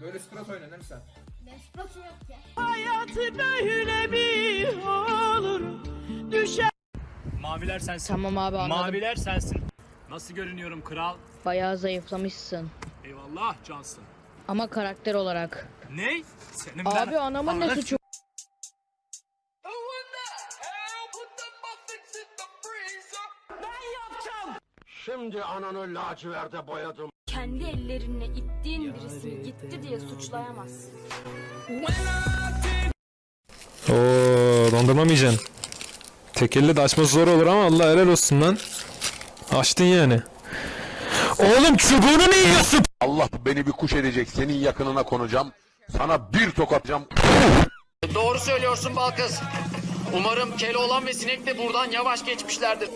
Böyle oynadın değil mi sen? Ben spotu yok ya. Maviler sensin. Tamam abi anladım. Maviler sensin. Nasıl görünüyorum kral? Bayağı zayıflamışsın. Eyvallah cansın. Ama karakter olarak. Ne? Senin Abi ben... anamın ne Ananı suçu? Şimdi ananı laciverde boyadım. Kendi ellerinle ittiğin birisini gitti diye suçlayamazsın. Oo, dondurma mı yiyeceksin? Tek elle de açması zor olur ama Allah helal olsun lan. Açtın yani. Oğlum çubuğunu ne yiyorsun? Allah beni bir kuş edecek. Senin yakınına konacağım. Sana bir tokatacağım. Doğru söylüyorsun Balkız. Umarım Keloğlan ve Sinek de buradan yavaş geçmişlerdir.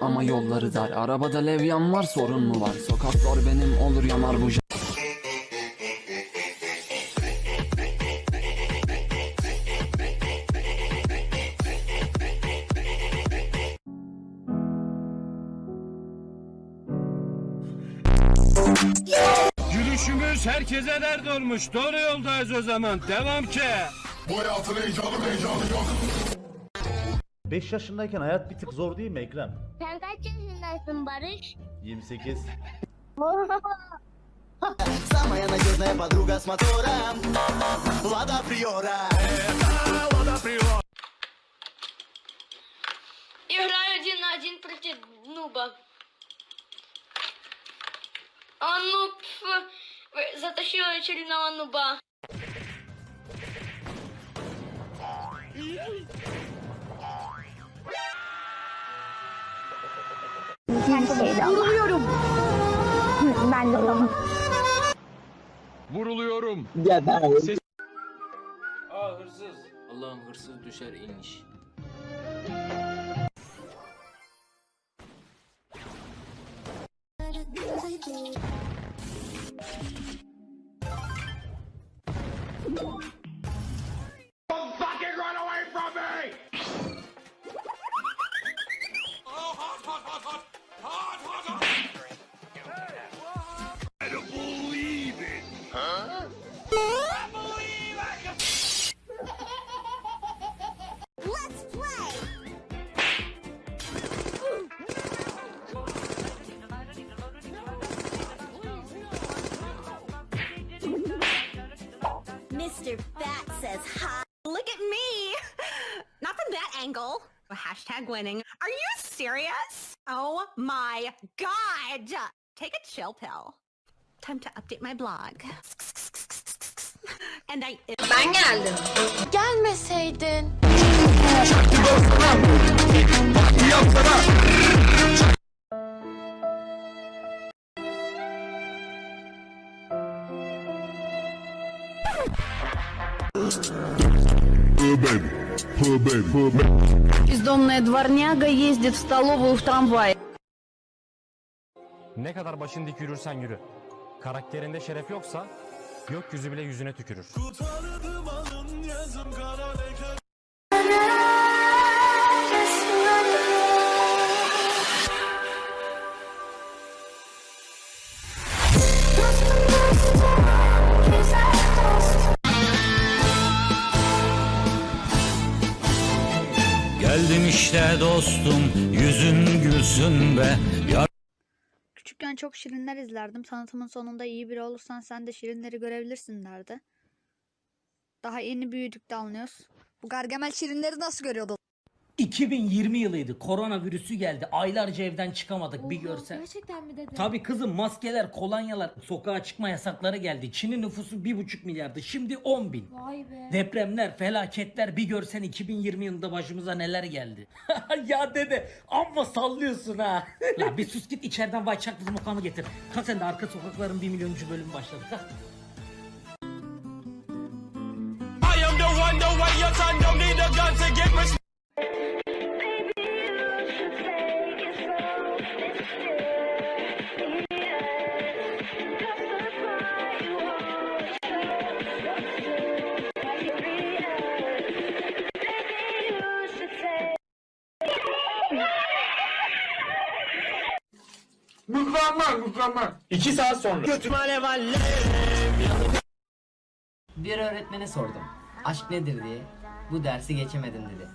Ama yolları dar Arabada levyan var sorun mu var Sokaklar benim olur yanar bu Gülüşümüz herkese dert olmuş. Doğru yoldayız o zaman. Devam ki. 5 yaşındayken hayat bir tık zor değil mi Ekrem? Sen kaç yaşındasın Barış? 28. Самая надежная подруга с мотором Лада Приора Играю один на один против нуба. А нуб э, затащил очередного нуба. Vuruluyorum. Ben de olamam. Vuruluyorum. Aa hırsız. Allah'ım hırsız düşer iniş. Winning. Are you serious? Oh my god! Take a chill pill. Time to update my blog. And I Ben geldim. Gelmeseydin. Бездомная дворняга ездит в столовую в трамвае. Ne kadar başın dik yürürsen yürü. Karakterinde şeref yoksa gökyüzü bile yüzüne tükürür. Geldim işte dostum. Yüzün gülsün be. Küçükken çok şirinler izlerdim. Tanıtımın sonunda iyi biri olursan sen de şirinleri görebilirsin derdi. Daha yeni büyüdük de anlıyoruz. Bu Gargamel şirinleri nasıl görüyordu? 2020 yılıydı. Koronavirüsü geldi. Aylarca evden çıkamadık bir görsen. Gerçekten mi dedin? Tabii kızım maskeler, kolonyalar, sokağa çıkma yasakları geldi. Çin'in nüfusu 1,5 milyardı. Şimdi 10 bin. Vay be. Depremler, felaketler bir görsen 2020 yılında başımıza neler geldi. ya dede amma sallıyorsun ha. La bir sus git içeriden vay çaklısı mokamı getir. Kalk sen de arka sokakların 1 milyonuncu bölümü başladı. Kalk. Mızrağı İki saat sonra. Bir öğretmene sordum. Aşk nedir diye. Bu dersi geçemedim dedi.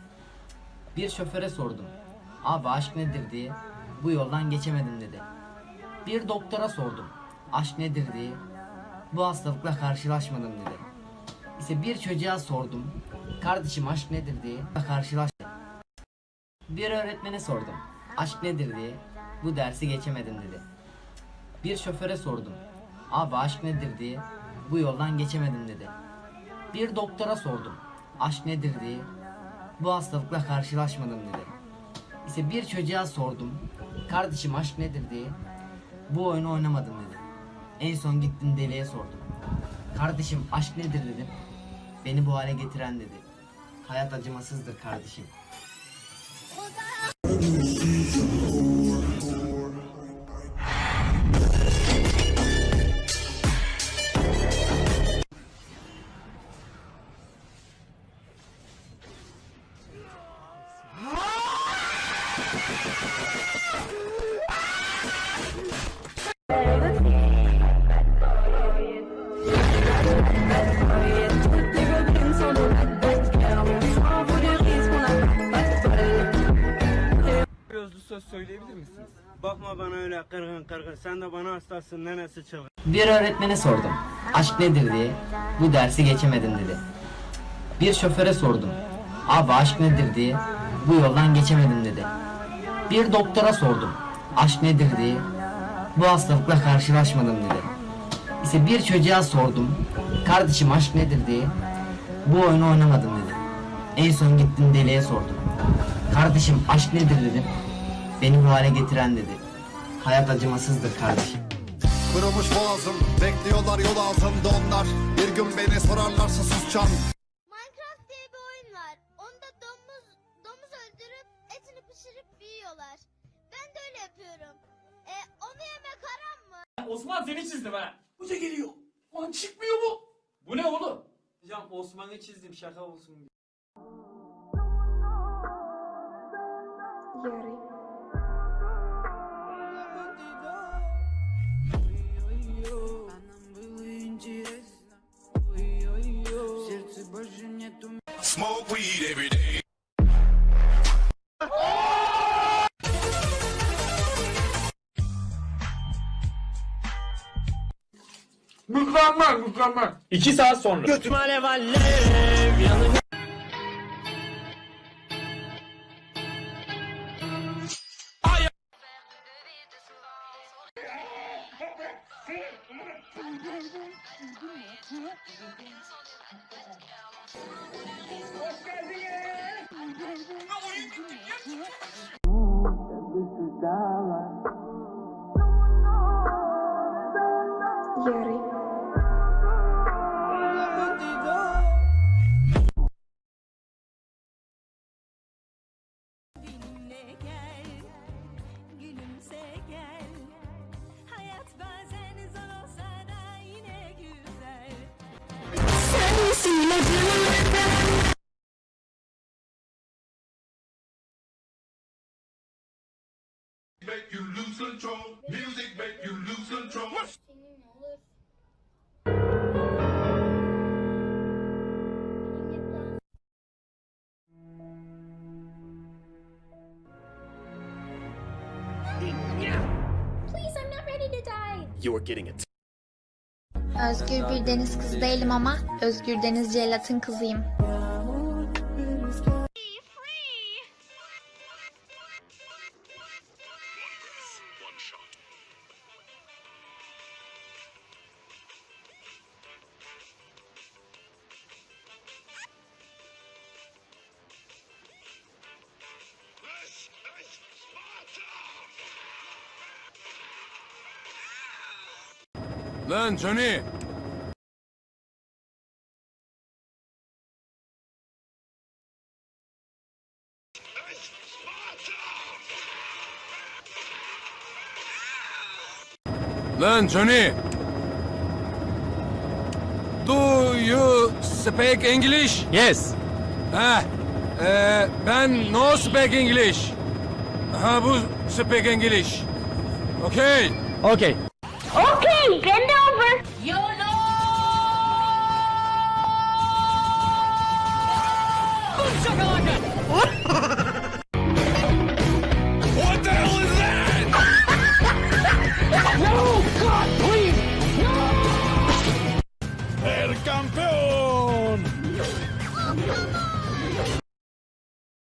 Bir şoföre sordum. Abi aşk nedir diye. Bu yoldan geçemedim dedi. Bir doktora sordum. Aşk nedir diye. Bu hastalıkla karşılaşmadım dedi. İşte bir çocuğa sordum. Kardeşim aşk nedir diye. Karşılaştım. Bir öğretmene sordum. Aşk nedir diye. Bu dersi geçemedim dedi. Bir şoföre sordum. Abi aşk nedir diye. Bu yoldan geçemedim dedi. Bir doktora sordum. Aşk nedir diye. Bu hastalıkla karşılaşmadım dedi. İşte bir çocuğa sordum. Kardeşim aşk nedir diye. Bu oyunu oynamadım dedi. En son gittim deliye sordum. Kardeşim aşk nedir dedim. Beni bu hale getiren dedi. Hayat acımasızdır kardeşim. Gözlü söz söyleyebilir misiniz? Bakma bana öyle kırgın kırgın. Sen de bana hastasın nenesi çılgın. Bir öğretmene sordum. Aşk nedir diye. Bu dersi geçemedim dedi. Bir şoföre sordum. Abi aşk nedir diye. Bu yoldan geçemedim dedi. Bir doktora sordum. Aşk nedir diye. Bu hastalıkla karşılaşmadım dedi. İşte bir çocuğa sordum. Kardeşim aşk nedir diye. Bu oyunu oynamadım dedi. En son gittim deliye sordum. Kardeşim aşk nedir dedim. Beni bu hale getiren dedi. Hayat acımasızdır kardeşim. Kurumuş boğazım Bekliyorlar yol altında onlar Bir gün beni sorarlarsa susacağım yiyorlar. Ben de öyle yapıyorum. E, onu yemek haram mı? Osman seni çizdim ha. Hoca geliyor. Lan çıkmıyor mu? Bu ne oğlum? Hocam Osman'ı çizdim şaka olsun diye. Mükemmel mükemmel. İki saat sonra. Benimle Make you lose control. Music make you lose control. What? Please, I'm not ready to die. You're getting it. Özgür bir deniz kızı değilim ama Özgür Deniz Celat'ın kızıyım. Lan Johnny. Lan Johnny. Do you speak English? Yes. Ha, e, ben no speak English. Ha bu speak English. Okay. Okay. Okay, Shakalaka!